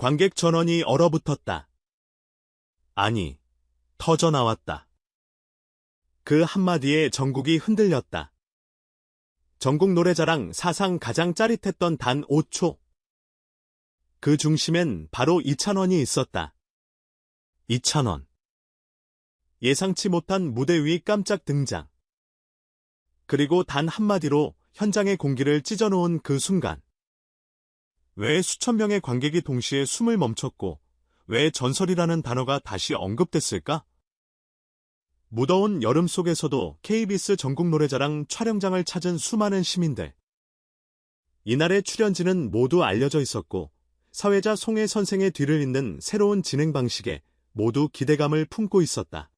관객 전원이 얼어붙었다. 아니, 터져 나왔다. 그 한마디에 전국이 흔들렸다. 전국 노래자랑 사상 가장 짜릿했던 단 5초. 그 중심엔 바로 이찬원이 있었다. 이찬원. 예상치 못한 무대 위 깜짝 등장. 그리고 단 한마디로 현장의 공기를 찢어놓은 그 순간. 왜 수천 명의 관객이 동시에 숨을 멈췄고 왜 전설이라는 단어가 다시 언급됐을까? 무더운 여름 속에서도 KBS 전국 노래자랑 촬영장을 찾은 수많은 시민들. 이날의 출연진은 모두 알려져 있었고 사회자 송혜 선생의 뒤를 잇는 새로운 진행 방식에 모두 기대감을 품고 있었다.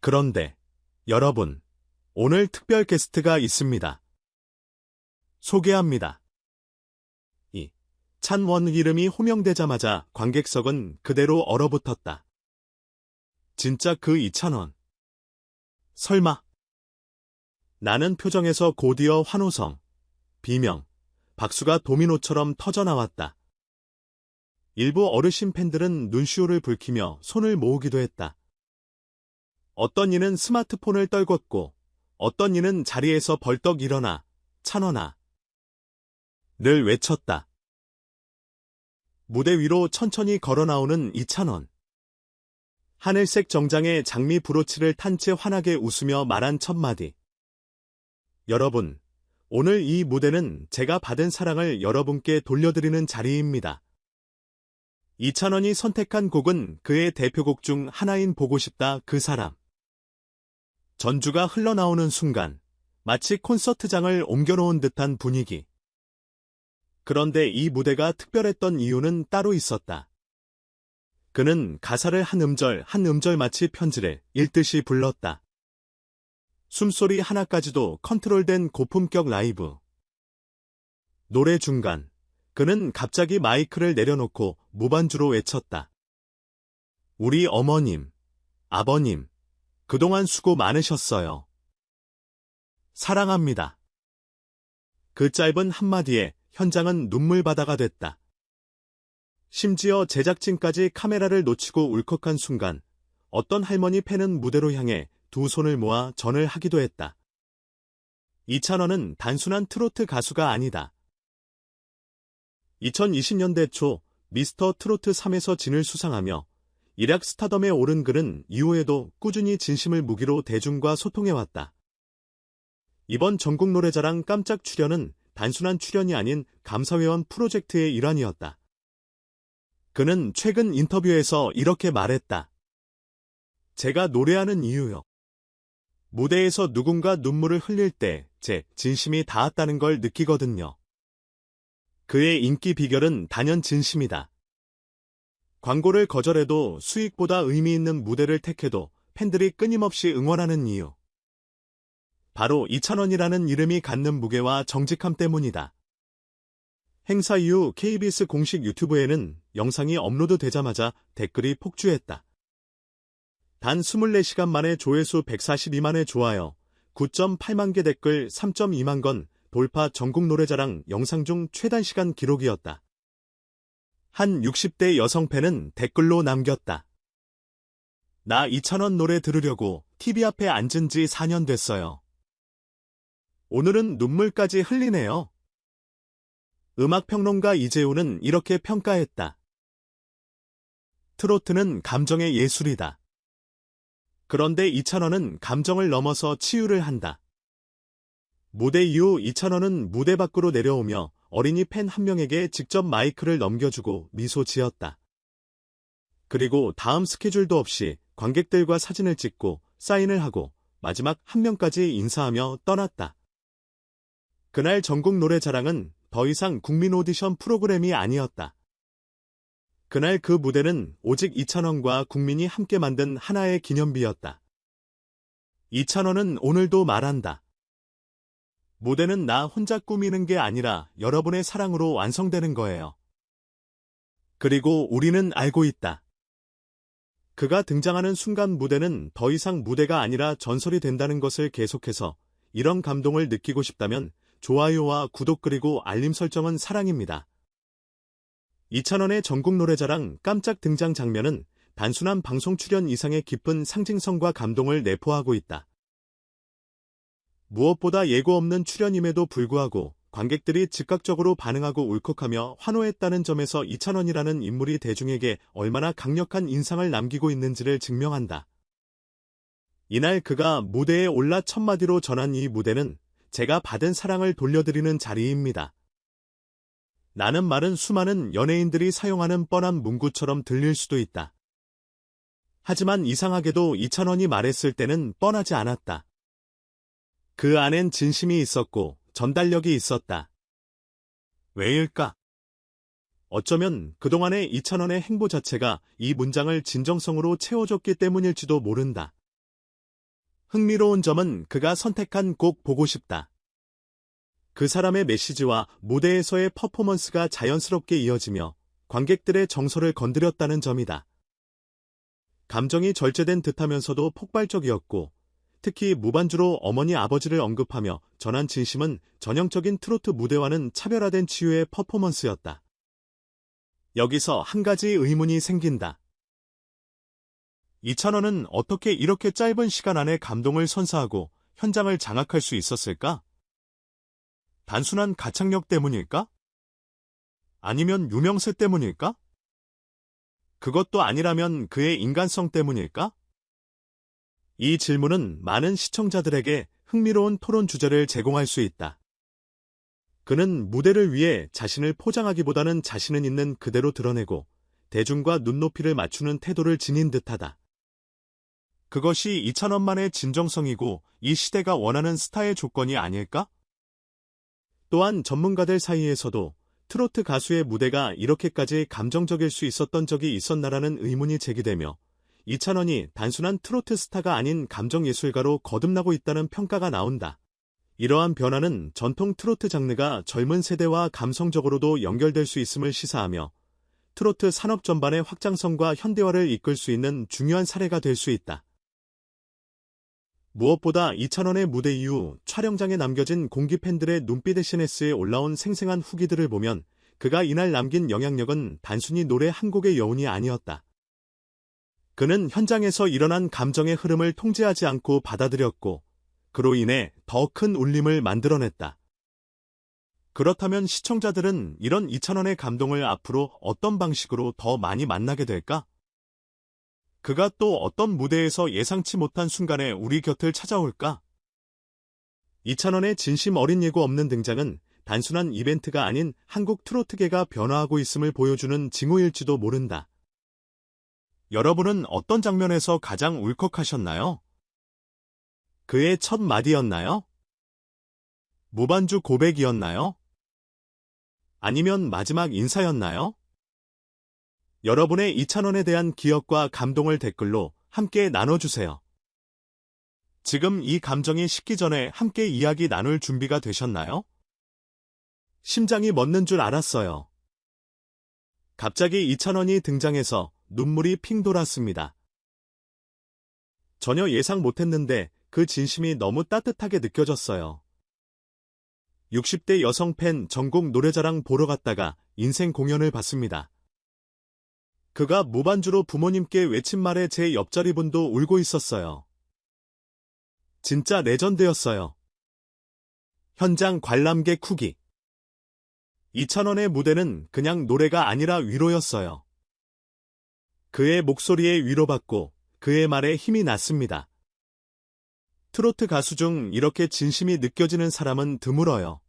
그런데 여러분, 오늘 특별 게스트가 있습니다. 소개합니다. 이 찬원 이름이 호명되자마자 관객석은 그대로 얼어붙었다. 진짜 그 이찬원. 설마. 나는 표정에서 곧이어 환호성, 비명, 박수가 도미노처럼 터져나왔다. 일부 어르신 팬들은 눈시울을 붉히며 손을 모으기도 했다. 어떤 이는 스마트폰을 떨궜고 어떤 이는 자리에서 벌떡 일어나 찬원아 를 외쳤다. 무대 위로 천천히 걸어 나오는 이찬원. 하늘색 정장에 장미 브로치를 탄 채 환하게 웃으며 말한 첫마디. 여러분, 오늘 이 무대는 제가 받은 사랑을 여러분께 돌려드리는 자리입니다. 이찬원이 선택한 곡은 그의 대표곡 중 하나인 보고 싶다 그 사람. 전주가 흘러나오는 순간 마치 콘서트장을 옮겨놓은 듯한 분위기. 그런데 이 무대가 특별했던 이유는 따로 있었다. 그는 가사를 한 음절 한 음절 마치 편지를 읽듯이 불렀다. 숨소리 하나까지도 컨트롤된 고품격 라이브. 노래 중간, 그는 갑자기 마이크를 내려놓고 무반주로 외쳤다. 우리 어머님, 아버님, 그동안 수고 많으셨어요. 사랑합니다. 그 짧은 한마디에 현장은 눈물바다가 됐다. 심지어 제작진까지 카메라를 놓치고 울컥한 순간 어떤 할머니 팬은 무대로 향해 두 손을 모아 전을 하기도 했다. 이찬원은 단순한 트로트 가수가 아니다. 2020년대 초 미스터 트로트 3에서 진을 수상하며 일약 스타덤에 오른 그는 이후에도 꾸준히 진심을 무기로 대중과 소통해왔다. 이번 전국 노래자랑 깜짝 출연은 단순한 출연이 아닌 감사회원 프로젝트의 일환이었다. 그는 최근 인터뷰에서 이렇게 말했다. 제가 노래하는 이유요. 무대에서 누군가 눈물을 흘릴 때 제 진심이 닿았다는 걸 느끼거든요. 그의 인기 비결은 단연 진심이다. 광고를 거절해도 수익보다 의미 있는 무대를 택해도 팬들이 끊임없이 응원하는 이유. 바로 이찬원이라는 이름이 갖는 무게와 정직함 때문이다. 행사 이후 KBS 공식 유튜브에는 영상이 업로드되자마자 댓글이 폭주했다. 단 24시간 만에 조회수 142만회 좋아요, 9.8만 개 댓글 3.2만 건 돌파 전국 노래자랑 영상 중 최단시간 기록이었다. 한 60대 여성 팬은 댓글로 남겼다. 나 2천원 노래 들으려고 TV 앞에 앉은 지 4년 됐어요. 오늘은 눈물까지 흘리네요. 음악평론가 이재호는 이렇게 평가했다. 트로트는 감정의 예술이다. 그런데 이찬원은 감정을 넘어서 치유를 한다. 무대 이후 이찬원은 무대 밖으로 내려오며 어린이 팬 한 명에게 직접 마이크를 넘겨주고 미소 지었다. 그리고 다음 스케줄도 없이 관객들과 사진을 찍고 사인을 하고 마지막 한 명까지 인사하며 떠났다. 그날 전국 노래자랑은 더 이상 국민 오디션 프로그램이 아니었다. 그날 그 무대는 오직 이찬원과 국민이 함께 만든 하나의 기념비였다. 이찬원은 오늘도 말한다. 무대는 나 혼자 꾸미는 게 아니라 여러분의 사랑으로 완성되는 거예요. 그리고 우리는 알고 있다. 그가 등장하는 순간 무대는 더 이상 무대가 아니라 전설이 된다는 것을 계속해서 이런 감동을 느끼고 싶다면 좋아요와 구독 그리고 알림 설정은 사랑입니다. 이찬원의 전국 노래자랑 깜짝 등장 장면은 단순한 방송 출연 이상의 깊은 상징성과 감동을 내포하고 있다. 무엇보다 예고 없는 출연임에도 불구하고 관객들이 즉각적으로 반응하고 울컥하며 환호했다는 점에서 이찬원이라는 인물이 대중에게 얼마나 강력한 인상을 남기고 있는지를 증명한다. 이날 그가 무대에 올라 첫마디로 전한 이 무대는 제가 받은 사랑을 돌려드리는 자리입니다. 나는 말은 수많은 연예인들이 사용하는 뻔한 문구처럼 들릴 수도 있다. 하지만 이상하게도 이찬원이 말했을 때는 뻔하지 않았다. 그 안엔 진심이 있었고 전달력이 있었다. 왜일까? 어쩌면 그동안의 이찬원의 행보 자체가 이 문장을 진정성으로 채워줬기 때문일지도 모른다. 흥미로운 점은 그가 선택한 곡 보고 싶다. 그 사람의 메시지와 무대에서의 퍼포먼스가 자연스럽게 이어지며 관객들의 정서를 건드렸다는 점이다. 감정이 절제된 듯하면서도 폭발적이었고 특히 무반주로 어머니 아버지를 언급하며 전한 진심은 전형적인 트로트 무대와는 차별화된 치유의 퍼포먼스였다. 여기서 한 가지 의문이 생긴다. 이찬원은 어떻게 이렇게 짧은 시간 안에 감동을 선사하고 현장을 장악할 수 있었을까? 단순한 가창력 때문일까? 아니면 유명세 때문일까? 그것도 아니라면 그의 인간성 때문일까? 이 질문은 많은 시청자들에게 흥미로운 토론 주제를 제공할 수 있다. 그는 무대를 위해 자신을 포장하기보다는 자신은 있는 그대로 드러내고 대중과 눈높이를 맞추는 태도를 지닌 듯하다. 그것이 이찬원만의 진정성이고 이 시대가 원하는 스타의 조건이 아닐까? 또한 전문가들 사이에서도 트로트 가수의 무대가 이렇게까지 감정적일 수 있었던 적이 있었나라는 의문이 제기되며 이찬원이 단순한 트로트 스타가 아닌 감정예술가로 거듭나고 있다는 평가가 나온다. 이러한 변화는 전통 트로트 장르가 젊은 세대와 감성적으로도 연결될 수 있음을 시사하며 트로트 산업 전반의 확장성과 현대화를 이끌 수 있는 중요한 사례가 될 수 있다. 무엇보다 이찬원의 무대 이후 촬영장에 남겨진 공기 팬들의 눈빛 SNS에 올라온 생생한 후기들을 보면 그가 이날 남긴 영향력은 단순히 노래 한 곡의 여운이 아니었다. 그는 현장에서 일어난 감정의 흐름을 통제하지 않고 받아들였고 그로 인해 더 큰 울림을 만들어냈다. 그렇다면 시청자들은 이런 이찬원의 감동을 앞으로 어떤 방식으로 더 많이 만나게 될까? 그가 또 어떤 무대에서 예상치 못한 순간에 우리 곁을 찾아올까? 이찬원의 진심 어린 예고 없는 등장은 단순한 이벤트가 아닌 한국 트로트계가 변화하고 있음을 보여주는 징후일지도 모른다. 여러분은 어떤 장면에서 가장 울컥하셨나요? 그의 첫 마디였나요? 무반주 고백이었나요? 아니면 마지막 인사였나요? 여러분의 이찬원에 대한 기억과 감동을 댓글로 함께 나눠주세요. 지금 이 감정이 식기 전에 함께 이야기 나눌 준비가 되셨나요? 심장이 멎는 줄 알았어요. 갑자기 이찬원이 등장해서 눈물이 핑 돌았습니다. 전혀 예상 못했는데 그 진심이 너무 따뜻하게 느껴졌어요. 60대 여성 팬 전국 노래자랑 보러 갔다가 인생 공연을 봤습니다. 그가 무반주로 부모님께 외친 말에 제 옆자리 분도 울고 있었어요. 진짜 레전드였어요. 현장 관람객 후기. 이찬원의 무대는 그냥 노래가 아니라 위로였어요. 그의 목소리에 위로받고 그의 말에 힘이 났습니다. 트로트 가수 중 이렇게 진심이 느껴지는 사람은 드물어요.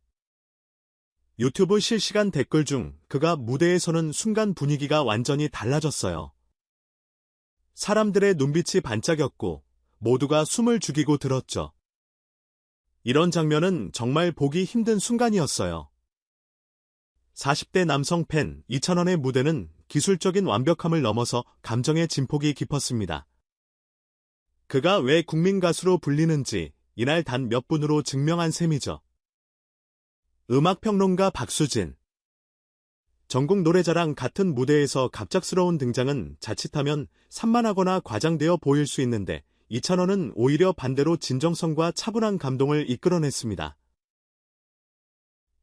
유튜브 실시간 댓글 중 그가 무대에 서는 순간 분위기가 완전히 달라졌어요. 사람들의 눈빛이 반짝였고 모두가 숨을 죽이고 들었죠. 이런 장면은 정말 보기 힘든 순간이었어요. 40대 남성 팬 이찬원의 무대는 기술적인 완벽함을 넘어서 감정의 진폭이 깊었습니다. 그가 왜 국민 가수로 불리는지 이날 단 몇 분으로 증명한 셈이죠. 음악평론가 박수진 전국 노래자랑 같은 무대에서 갑작스러운 등장은 자칫하면 산만하거나 과장되어 보일 수 있는데 이찬원은 오히려 반대로 진정성과 차분한 감동을 이끌어냈습니다.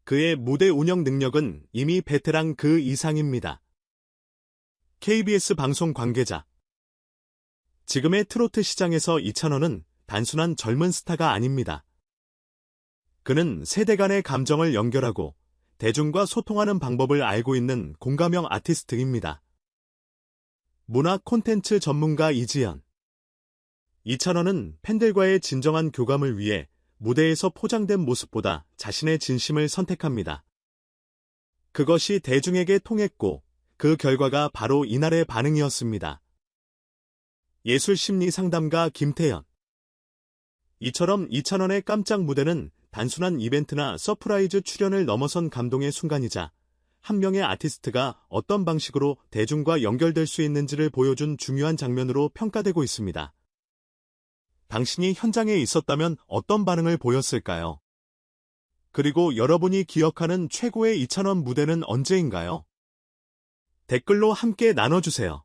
그의 무대 운영 능력은 이미 베테랑 그 이상입니다. KBS 방송 관계자. 지금의 트로트 시장에서 이찬원은 단순한 젊은 스타가 아닙니다. 그는 세대 간의 감정을 연결하고 대중과 소통하는 방법을 알고 있는 공감형 아티스트입니다. 문화 콘텐츠 전문가 이지연. 이찬원은 팬들과의 진정한 교감을 위해 무대에서 포장된 모습보다 자신의 진심을 선택합니다. 그것이 대중에게 통했고 그 결과가 바로 이날의 반응이었습니다. 예술 심리 상담가 김태연. 이처럼 이찬원의 깜짝 무대는 단순한 이벤트나 서프라이즈 출연을 넘어선 감동의 순간이자 한 명의 아티스트가 어떤 방식으로 대중과 연결될 수 있는지를 보여준 중요한 장면으로 평가되고 있습니다. 당신이 현장에 있었다면 어떤 반응을 보였을까요? 그리고 여러분이 기억하는 최고의 이찬원 무대는 언제인가요? 댓글로 함께 나눠주세요.